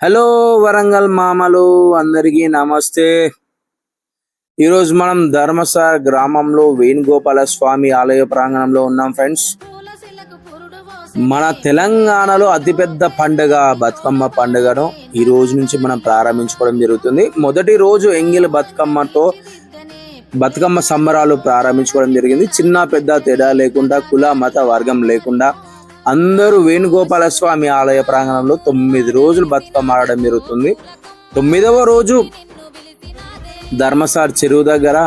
Hello Warangal మామలు అందరికీ నమస్తే. ఈరోజు మనం ధర్మసార్ గ్రామంలో వేణుగోపాల స్వామి ఆలయ ప్రాంగణంలో ఉన్నాం ఫ్రెండ్స్. మన తెలంగాణలో అతిపెద్ద పండుగ బతుకమ్మ పండుగను ఈ రోజు నుంచి మనం ప్రారంభించుకోవడం జరుగుతుంది. మొదటి రోజు ఎంగిల్ బతుకమ్మతో బతుకమ్మ సంబరాలు ప్రారంభించుకోవడం జరిగింది. చిన్న పెద్ద తేడా లేకుండా కుల మత వర్గం లేకుండా అందరూ వేణుగోపాల స్వామి ఆలయ ప్రాంగణంలో తొమ్మిది రోజులు బతుకమ్మ ఆడడం జరుగుతుంది. తొమ్మిదవ రోజు ధర్మసార్ చెరువు దగ్గర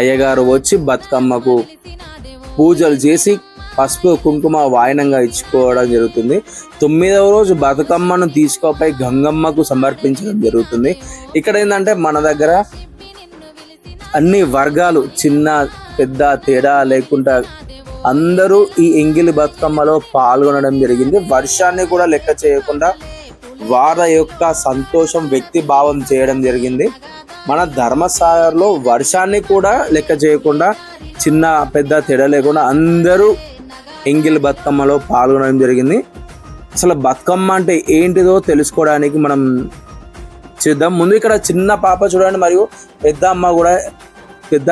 అయ్యగారు వచ్చి బతుకమ్మకు పూజలు చేసి పసుపు కుంకుమ వాయనంగా ఇచ్చుకోవడం జరుగుతుంది. తొమ్మిదవ రోజు బతుకమ్మను తీసుకోపై గంగమ్మకు సమర్పించడం జరుగుతుంది. ఇక్కడ ఏంటంటే మన దగ్గర అన్ని వర్గాలు చిన్న పెద్ద తేడా లేకుండా అందరూ ఈ ఎంగిలి బతుకమ్మలో పాల్గొనడం జరిగింది. వర్షాన్ని కూడా లెక్క చేయకుండా వారి యొక్క సంతోషం వ్యక్తి భావం చేయడం జరిగింది. మన ధర్మసాగర్లో వర్షాన్ని కూడా లెక్క చేయకుండా చిన్న పెద్ద తేడా లేకుండా అందరూ ఎంగిలి బతుకమ్మలో పాల్గొనడం జరిగింది. అసలు బతుకమ్మ అంటే ఏంటిదో తెలుసుకోవడానికి మనం చేద్దాం. ముందు ఇక్కడ చిన్న పాప చూడండి మరియు పెద్ద అమ్మ కూడా పెద్ద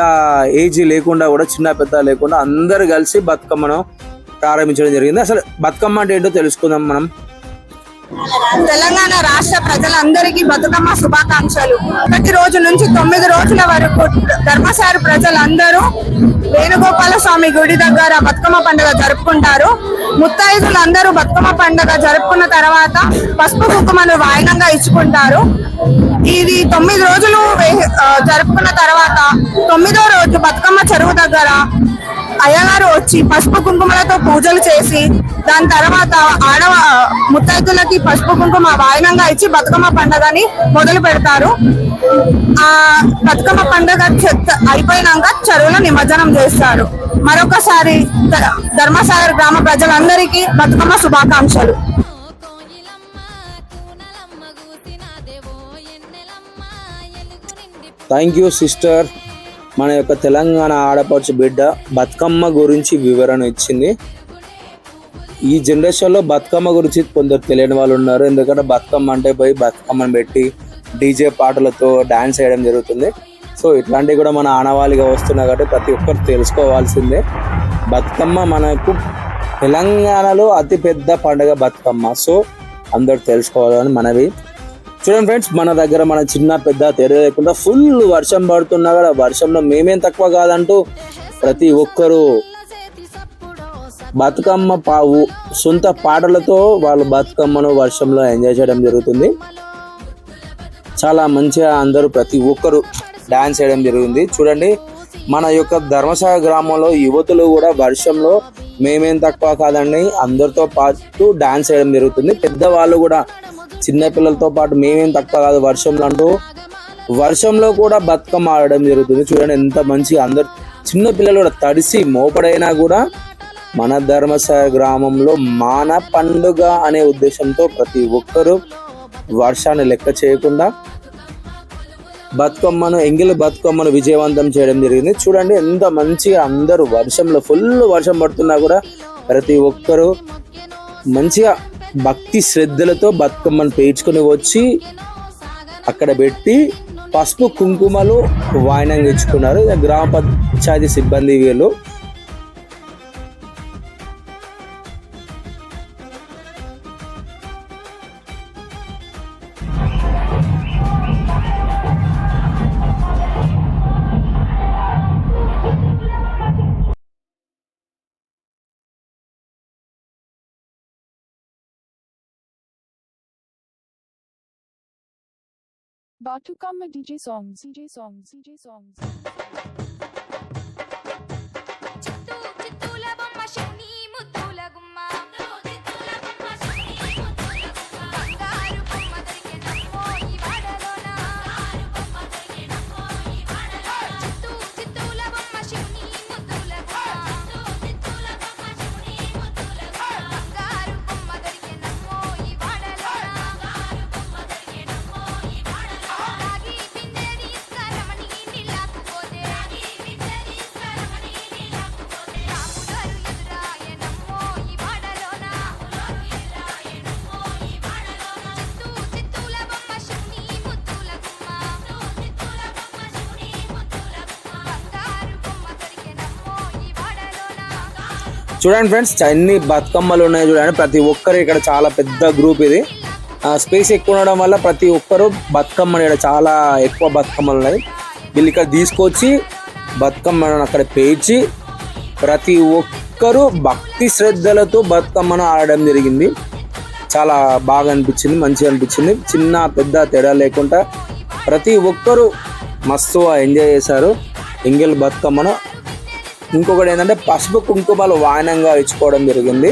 ఏజ్ లేకుండా కూడా చిన్న పెద్ద లేకుండా అందరు కలిసి బతుకమ్మను ప్రారంభించడం జరిగింది. అసలు బతుకమ్మ అంటే ఏంటో తెలుసుకుందాం మనం. తెలంగాణ రాష్ట్ర ప్రజలందరికీ బతుకమ్మ శుభాకాంక్షలు. ప్రతి రోజు నుంచి తొమ్మిది రోజుల వరకు ధర్మసారి ప్రజలందరూ వేణుగోపాల స్వామి గుడి దగ్గర బతుకమ్మ పండుగ జరుపుకుంటారు. ముత్తైదులందరూ బతుకమ్మ పండుగ జరుపుకున్న తర్వాత పసుపు కుంకుమను వాయినంగా ఇచ్చుకుంటారు. ఇది తొమ్మిది రోజులు జరుపుకున్న తర్వాత తొమ్మిదో రోజు బతుకమ్మ చెరువు దగ్గర అయ్యగారు వచ్చి పసుపు కుంకుమలతో పూజలు చేసి దాని తర్వాత ఆడవ ముత్తైదులకి పసుపు కుంకుమ వాయనంగా ఇచ్చి బతుకమ్మ పండుగని మొదలు పెడతారు. ఆ బతుకమ్మ పండుగ చెత్త- అయిపోయినాక చెరువులో నిమజ్జనం చేస్తారు. మరొకసారి ధర్మసాగర్ గ్రామ ప్రజలందరికీ బతుకమ్మ శుభాకాంక్షలు. Thank you sister. మన యొక్క తెలంగాణ ఆడపడుచు బిడ్డ బతుకమ్మ గురించి వివరణ ఇచ్చింది. ఈ జనరేషన్లో బతుకమ్మ గురించి కొందరు తెలియని వాళ్ళు ఉన్నారు. ఎందుకంటే బతుకమ్మ అంటే పోయి బతుకమ్మను పెట్టి డీజే పాటలతో డ్యాన్స్ వేయడం జరుగుతుంది. సో ఇట్లాంటివి కూడా మన ఆనవాళిగా వస్తున్నాయి కాబట్టి ప్రతి ఒక్కరు తెలుసుకోవాల్సిందే. బతుకమ్మ మనకు తెలంగాణలో అతిపెద్ద పండుగ బతుకమ్మ. సో అందరూ తెలుసుకోవాలని మనవి చూడండి ఫ్రెండ్స్ మన దగ్గర మన చిన్న పెద్ద తేడా లేకుండా ఫుల్ వర్షం పడుతున్నా కూడా వర్షంలో మేమేం తక్కువ కాదంటూ ప్రతి ఒక్కరూ బతుకమ్మ పావు సొంత పాటలతో వాళ్ళు బతుకమ్మను వర్షంలో ఎంజాయ్ చేయడం జరుగుతుంది. చాలా మంచిగా అందరూ ప్రతి ఒక్కరు డాన్స్ చేయడం జరిగింది. చూడండి మన యొక్క ధర్మశాల గ్రామంలో యువతులు కూడా వర్షంలో మేమేం తక్కువ కాదండి అందరితో పాటు డాన్స్ చేయడం జరుగుతుంది. పెద్దవాళ్ళు కూడా చిన్న పిల్లలతో పాటు మేమేం తక్కువ కాదు వర్షంలో అంటూ వర్షంలో కూడా బతుకమ్మ ఆడడం జరుగుతుంది. చూడండి ఎంత మంచి అందరు చిన్న పిల్లలు కూడా తడిసి మోపడైనా కూడా మన ధర్మసాగర్ గ్రామంలో మాన పండుగ అనే ఉద్దేశంతో ప్రతి ఒక్కరూ వర్షాన్ని లెక్క చేయకుండా బతుకమ్మను ఎంగిలి బతుకమ్మను విజయవంతం చేయడం జరిగింది. చూడండి ఎంత మంచిగా అందరూ వర్షంలో ఫుల్ వర్షం పడుతున్నా కూడా ప్రతి ఒక్కరూ మంచిగా భక్తి శ్రద్ధలతో బతుకమ్మను పేర్చుకొని వచ్చి అక్కడ పెట్టి పసుపు కుంకుమలు వాయినంగా తెచ్చుకున్నారు ఇక గ్రామ పంచాయతీ సిబ్బంది వీళ్ళు. Batukama DJ songs, DJ songs, DJ songs. చూడండి ఫ్రెండ్స్ ఎన్ని బతుకమ్మలు ఉన్నాయి చూడండి. ప్రతి ఒక్కరు ఇక్కడ చాలా పెద్ద గ్రూప్ ఇది. స్పేస్ ఎక్కువ ఉండడం వల్ల ప్రతి ఒక్కరు బతుకమ్మని ఇక్కడ చాలా ఎక్కువ బతుకమ్మలు ఉన్నాయి. వీళ్ళు ఇక్కడ తీసుకొచ్చి బతుకమ్మను అక్కడ పేర్చి ప్రతి ఒక్కరూ భక్తి శ్రద్ధలతో బతుకమ్మను ఆడడం జరిగింది. చాలా బాగా అనిపించింది మంచిగా అనిపించింది. చిన్న పెద్ద తేడా లేకుండా ప్రతి ఒక్కరూ మస్తుగా ఎంజాయ్ చేశారు. ఎంగిల్ బతుకమ్మను ఇంకొకటి ఏంటంటే పసుపు కుంకుమలు వాయనంగా ఇచ్చుకోవడం జరిగింది.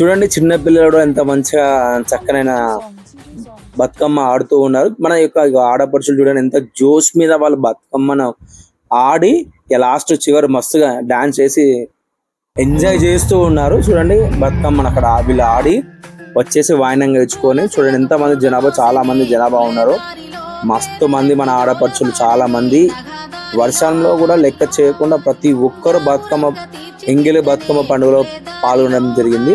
చూడండి చిన్న పిల్లలు ఎంత మంచిగా చక్కనైన బతుకమ్మ ఆడుతూ ఉన్నారు. మన యొక్క ఆడపడుచులు చూడండి ఎంత జోష్ మీద వాళ్ళు బతుకమ్మను ఆడి లాస్ట్ చివరి మస్తుగా డాన్స్ చేసి ఎంజాయ్ చేస్తూ ఉన్నారు. చూడండి బతుకమ్మను అక్కడ వీళ్ళు ఆడి వచ్చేసి వాయినంగా ఇచ్చుకొని చూడండి ఎంత మంది జనాభా చాలా మంది జనాభా ఉన్నారు. మస్తు మంది మన ఆడపడుచులు చాలా మంది వర్షంలో కూడా లెక్క చేయకుండా ప్రతి ఒక్కరు బతుకమ్మ ఎంగిలి బతుకమ్మ పండుగలో పాల్గొనడం జరిగింది.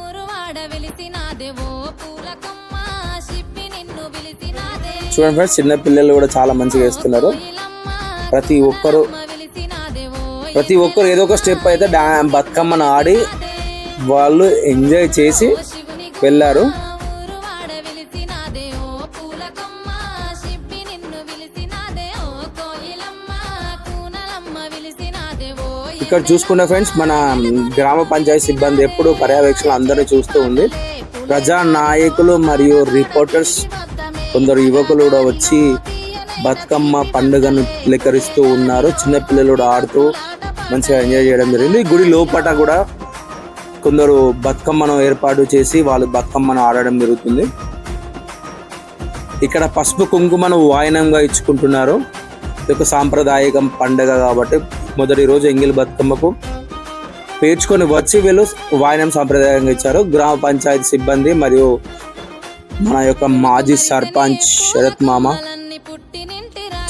ఊరు వాడ వెలిసినాదే. నిన్ను పిలిచినాదే చూడండి ఫ్రెండ్స్ చిన్న పిల్లలు కూడా చాలా మంచిగా వేస్తున్నారు. ప్రతి ఒక్కరు వెలిసినాదే. ప్రతి ఒక్కరు ఏదో ఒక స్టెప్ అయితే డా బతుకమ్మను ఆడి వాళ్ళు ఎంజాయ్ చేసి వెళ్ళారు. ఇక్కడ చూసుకున్న ఫ్రెండ్స్ మన గ్రామ పంచాయతీ సిబ్బంది ఎప్పుడు పర్యవేక్షణ అందరినీ చూస్తూ ఉంది. ప్రజా నాయకులు మరియు రిపోర్టర్స్ కొందరు యువకులు కూడా వచ్చి బతుకమ్మ పండుగను లెక్కరిస్తూ ఉన్నారు. చిన్నపిల్లలు కూడా ఆడుతూ మంచిగా ఎంజాయ్ చేయడం జరిగింది. గుడి లోపట కూడా కొందరు బతుకమ్మను ఏర్పాటు చేసి వాళ్ళు బతుకమ్మను ఆడడం జరుగుతుంది. ఇక్కడ పసుపు కుంకుమను వాయనంగా ఇచ్చుకుంటున్నారు. ఒక సాంప్రదాయకం పండగ కాబట్టి మొదటి రోజు ఎంగిల్ బతుకమ్మకు పేర్చుకొని వచ్చి వీళ్ళు వాయనం సాంప్రదాయంగా ఇచ్చారు. గ్రామ పంచాయతీ సిబ్బంది మరియు మన యొక్క మాజీ సర్పంచ్ శరత్ మామ.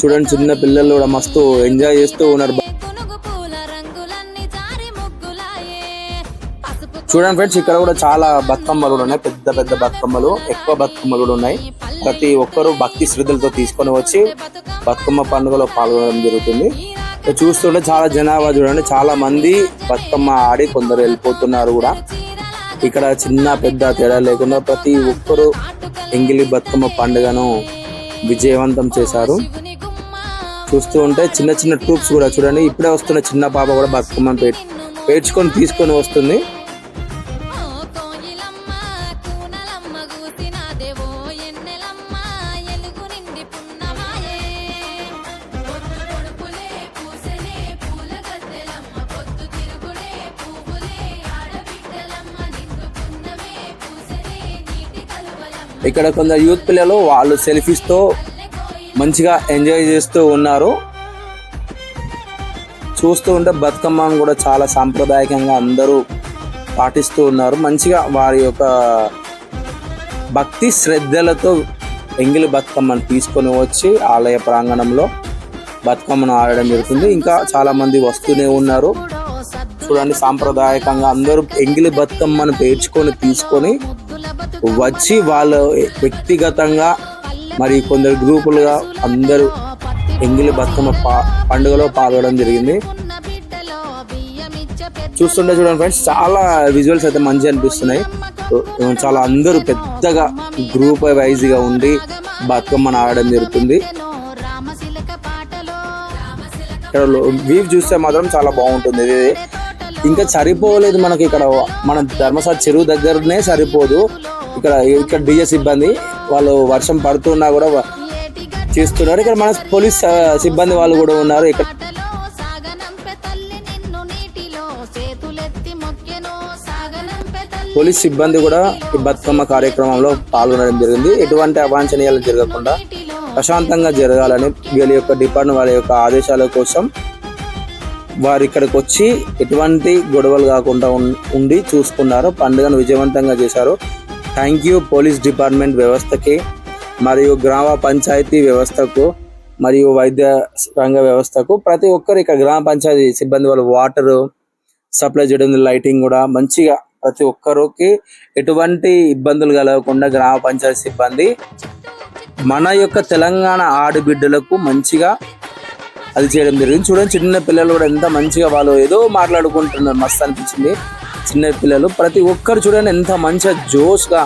చూడండి చిన్న పిల్లలు కూడా మస్తు ఎంజాయ్ చేస్తూ ఉన్నారు. చూడండి ఫ్రెండ్స్ ఇక్కడ కూడా చాలా బతుకమ్మలు కూడా ఉన్నాయి. పెద్ద పెద్ద బతుకమ్మలు ఎక్కువ బతుకమ్మలు కూడా ఉన్నాయి. ప్రతి ఒక్కరూ భక్తి శ్రద్ధలతో తీసుకొని వచ్చి బతుకమ్మ పండుగలో పాల్గొనడం జరుగుతుంది. చూస్తుంటే చాలా జనాభా చూడండి చాలా మంది బతుకమ్మ ఆడి కొందరు వెళ్ళిపోతున్నారు కూడా. ఇక్కడ చిన్న పెద్ద తేడా లేకుండా ప్రతి ఒక్కరూ ఎంగిలి బతుకమ్మ పండుగను విజయవంతం చేశారు. చూస్తూ ఉంటే చిన్న చిన్న ట్రూప్స్ కూడా చూడండి ఇప్పుడే వస్తున్న చిన్న పాప కూడా బతుకమ్మ పే- పేర్చుకొని తీసుకొని వస్తుంది. ఇక్కడ కొందరు యూత్ పిల్లలు వాళ్ళు సెల్ఫీస్తో మంచిగా ఎంజాయ్ చేస్తూ ఉన్నారు. చూస్తూ ఉంటే బతుకమ్మను కూడా చాలా సాంప్రదాయకంగా అందరూ పాటిస్తూ ఉన్నారు. మంచిగా వారి యొక్క భక్తి శ్రద్ధలతో ఎంగిలి బతుకమ్మను తీసుకొని వచ్చి ఆలయ ప్రాంగణంలో బతుకమ్మను ఆడడం జరుగుతుంది. ఇంకా చాలామంది వస్తూనే ఉన్నారు. చూడండి సాంప్రదాయకంగా అందరూ ఎంగిలి బతుకమ్మను పేర్చుకొని తీసుకొని వచ్చి వాళ్ళు వ్యక్తిగతంగా మరి కొందరు గ్రూపులుగా అందరూ ఎంగిలి బతుకమ్మ పా- పండుగలో పాల్గొనడం జరిగింది. చూస్తుంటే చూడండి ఫ్రెండ్స్ చాలా విజువల్స్ అయితే మంచిగా అనిపిస్తున్నాయి. చాలా అందరూ పెద్దగా గ్రూప్ వైజ్గా ఉండి బతుకమ్మను ఆడడం జరుగుతుంది. ఇక్కడ వ్యూ చూస్తే మాత్రం చాలా బాగుంటుంది ఇది. ఇంకా సరిపోలేదు మనకి ఇక్కడ మన ధర్మశాల చెరువు దగ్గరనే సరిపోదు. ఇక్కడ ఇక్కడ డీజే సిబ్బంది వాళ్ళు వర్షం పడుతున్నా కూడా చేస్తున్నారు. ఇక్కడ మన పోలీస్ సిబ్బంది వాళ్ళు కూడా ఉన్నారు. ఇక్కడ పోలీస్ సిబ్బంది కూడా ఈ బతుకమ్మ కార్యక్రమంలో పాల్గొనడం జరిగింది. ఎటువంటి అవాంఛనీయాలు జరగకుండా ప్రశాంతంగా జరగాలని వీళ్ళ యొక్క డిపార్ట్మెంట్ వాళ్ళ యొక్క ఆదేశాల కోసం వారు ఇక్కడికి వచ్చి ఎటువంటి గొడవలు కాకుండా ఉండి చూసుకున్నారు. పండుగను విజయవంతంగా చేశారు. థ్యాంక్ యూ పోలీస్ డిపార్ట్మెంట్ వ్యవస్థకి మరియు గ్రామ పంచాయతీ వ్యవస్థకు మరియు వైద్య రంగ వ్యవస్థకు. ప్రతి ఒక్కరు ఇక్కడ గ్రామ పంచాయతీ సిబ్బంది వాళ్ళు వాటర్ సప్లై చేయడం లైటింగ్ కూడా మంచిగా ప్రతి ఒక్కరికి ఎటువంటి ఇబ్బందులు కలగకుండా గ్రామ పంచాయతీ సిబ్బంది మన యొక్క తెలంగాణ ఆడబిడ్డలకు మంచిగా అది చేయడం జరిగింది. చూడండి చిన్న పిల్లలు కూడా ఎంత మంచిగా వాళ్ళు ఏదో మాట్లాడుకుంటున్నారు. మస్తు అనిపించింది. చిన్న పిల్లలు ప్రతి ఒక్కరు చూడండి ఎంత మంచిగా జోష్గా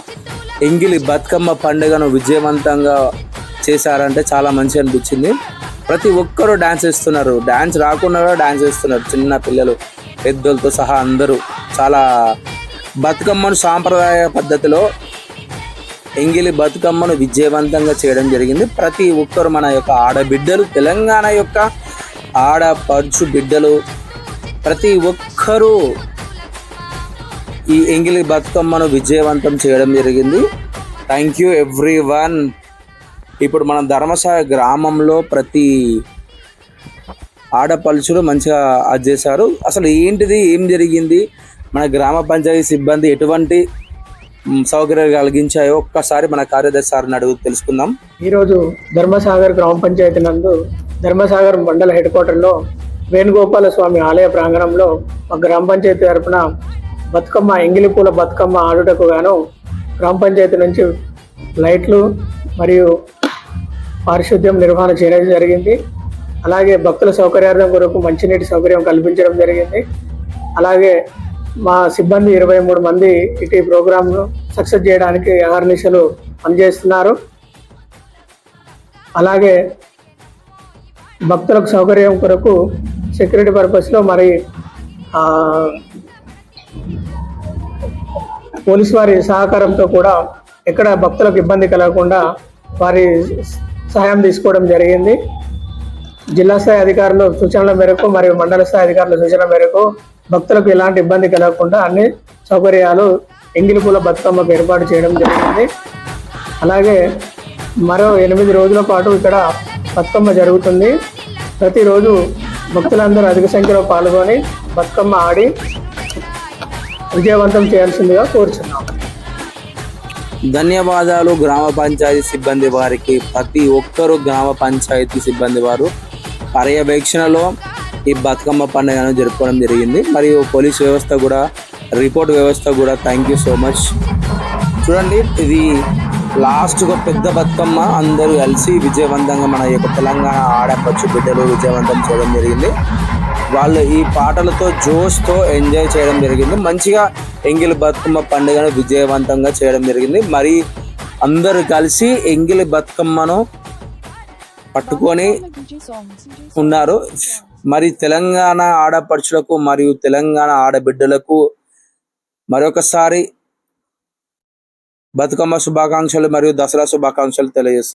ఎంగిలి బతుకమ్మ పండుగను విజయవంతంగా చేశారంటే చాలా మంచిగా అనిపించింది. ప్రతి ఒక్కరు డ్యాన్స్ వేస్తున్నారు. డ్యాన్స్ రాకుండా కూడా వేస్తున్నారు చిన్న పిల్లలు పెద్దలతో సహా అందరూ. చాలా బతుకమ్మను సాంప్రదాయ పద్ధతిలో ఎంగిలి బతుకమ్మను విజయవంతంగా చేయడం జరిగింది. ప్రతి ఒక్కరు మన యొక్క ఆడబిడ్డలు తెలంగాణ యొక్క ఆడపడుచు బిడ్డలు ప్రతి ఒక్కరూ ఈ ఎంగిలి బతుకమ్మను విజయవంతం చేయడం జరిగింది. థ్యాంక్ యూ ఎవ్రీ వన్ ఇప్పుడు మన ధర్మశాల గ్రామంలో ప్రతి ఆడపలుచులు మంచిగా అది చేశారు. అసలు ఏంటిది ఏం జరిగింది? మన గ్రామ పంచాయతీ సిబ్బంది ఎటువంటి సౌకర్యాలు కలిగించాయో ఒక్కసారి మన కార్యదర్శి సార్ని అడుగు తెలుసుకుందాం. ఈరోజు ధర్మసాగర్ గ్రామ పంచాయతీ నందు ధర్మసాగర్ మండల హెడ్ క్వార్టర్లో వేణుగోపాల స్వామి ఆలయ ప్రాంగణంలో మా గ్రామ పంచాయతీ తరపున బతుకమ్మ ఎంగిలిపూల బతుకమ్మ ఆడుటకు గాను గ్రామ పంచాయతీ నుంచి లైట్లు మరియు పారిశుద్ధ్యం నిర్వహణ చేయడం జరిగింది. అలాగే భక్తుల సౌకర్యార్థం కొరకు మంచినీటి సౌకర్యం కల్పించడం జరిగింది. అలాగే మా సిబ్బంది ఇరవై మూడు మంది ఇటు ఈ ప్రోగ్రాంను సక్సెస్ చేయడానికి అహర్నిశలు పనిచేస్తున్నారు. అలాగే భక్తులకు సౌకర్యం కొరకు సెక్యూరిటీ పర్పస్లో మరి పోలీస్ వారి సహకారంతో కూడా ఎక్కడ భక్తులకు ఇబ్బంది కలగకుండా వారి సహాయం తీసుకోవడం జరిగింది. జిల్లా స్థాయి అధికారుల సూచనల మేరకు మరియు మండల స్థాయి అధికారుల సూచనల మేరకు భక్తులకు ఎలాంటి ఇబ్బంది కలగకుండా అన్ని సౌకర్యాలు ఎంగిలిపూల బతుకమ్మకు ఏర్పాటు చేయడం జరిగింది. అలాగే మరో ఎనిమిది రోజుల పాటు ఇక్కడ బతుకమ్మ జరుగుతుంది. ప్రతిరోజు భక్తులందరూ అధిక సంఖ్యలో పాల్గొని బతుకమ్మ ఆడి విజయవంతం చేయాల్సిందిగా కోరుచున్నాం. ధన్యవాదాలు గ్రామ పంచాయతీ సిబ్బంది వారికి. ప్రతి ఒక్కరు గ్రామ పంచాయతీ సిబ్బంది వారు. పర్యవేక్షణలో ఈ బతుకమ్మ పండుగను జరుపుకోవడం జరిగింది. మరియు పోలీస్ వ్యవస్థ కూడా రిపోర్ట్ వ్యవస్థ కూడా థ్యాంక్ యూ సో మచ్ చూడండి ఇది లాస్ట్ ఒక పెద్ద బతుకమ్మ. అందరూ కలిసి విజయవంతంగా మన యొక్క తెలంగాణ ఆడపచ్చు బిడ్డలు విజయవంతం చేయడం జరిగింది. వాళ్ళు ఈ పాటలతో జోష్తో ఎంజాయ్ చేయడం జరిగింది. మంచిగా ఎంగిలి బతుకమ్మ పండుగను విజయవంతంగా చేయడం జరిగింది. మరి అందరూ కలిసి ఎంగిలి బతుకమ్మను పట్టుకొని ఉన్నారు. మరి తెలంగాణ ఆడపడుచులకు మరియు తెలంగాణ ఆడబిడ్డలకు మరొకసారి బతుకమ్మ శుభాకాంక్షలు మరియు దసరా శుభాకాంక్షలు తెలియజేస్తున్నాను